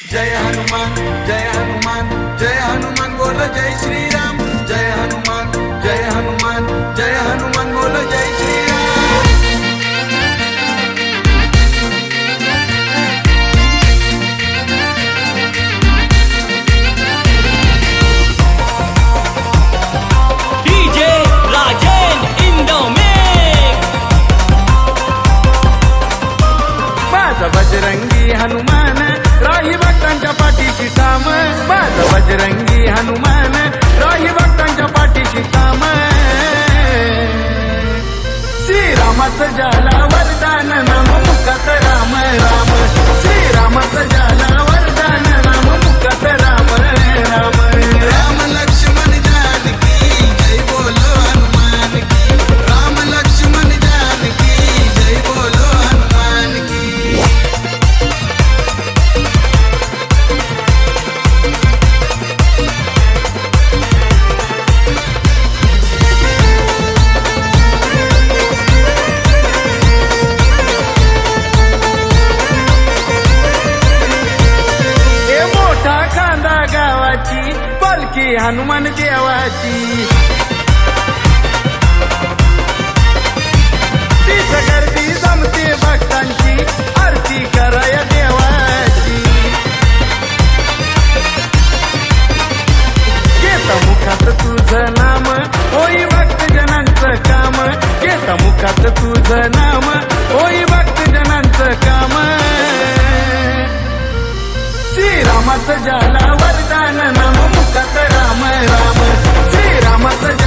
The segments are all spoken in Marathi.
जय हनुमान जय हनुमान जय हनुमान बोल जय श्रीराम। जय हनुमान जय हनुमान जय हनुमान बोल जय Shriram. DJ Rajen in the mix. माझा बजरंगी हनुमान। भक्तांच्या पाठीशी थांब. माझा बजरंगी हनुमान. राही भक्तांच्या पाठीशी थांब. श्रीरामाचं जाला वरदान नाम मुखात राम राम. श्रीरामाचं जाला गावाची पलकी हनुमान देवाची. तीच गर्दी जमते भक्तांची आरती कराय देवाची. घेता मुखात तुझं नाम होई भक्तजनांचं काम. घेता मुखात तुझं नाम होई भक्तजनांचं काम. श्रीरामाचं जाला वरदान नाम मुखात राम राम. श्रीरामाचं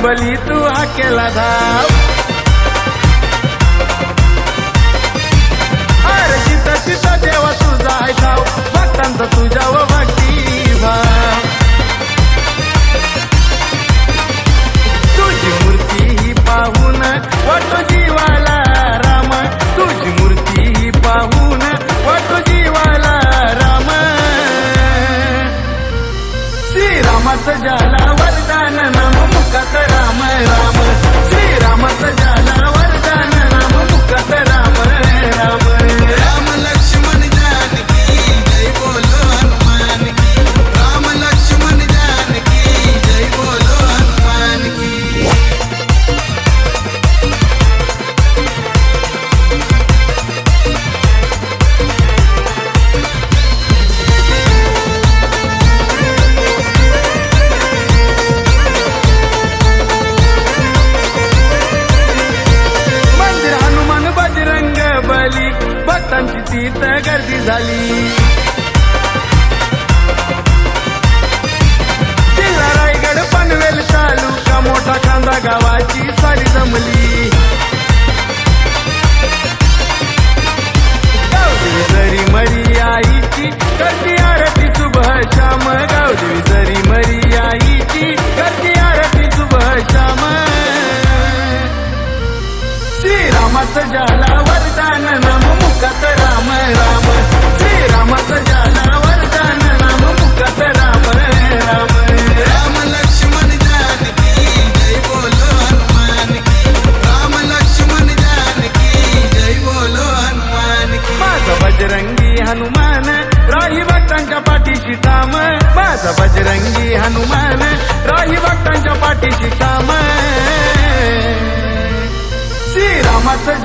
बजरंग बली तू हा केला धाव. अरे जिथं तिथं देवा तुझा आहे धाव. भक्तांचा तुझ्या व भक्ती भाव. तुझी मूर्ती ही पाहून वाटो जीवाला राम. तुझी मूर्ती ही पाहून वाटो जीवाला राम. श्री रामाचं जा झाली जिल्हा रायगड पनवेल तालुका मोठा कांदा गावाची सारी जमली.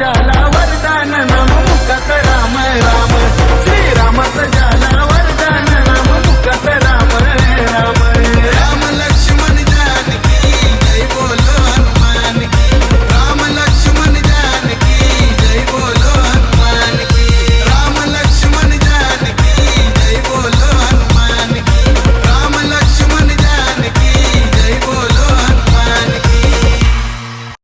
राजाला वरदान नाम मुखात राम राम.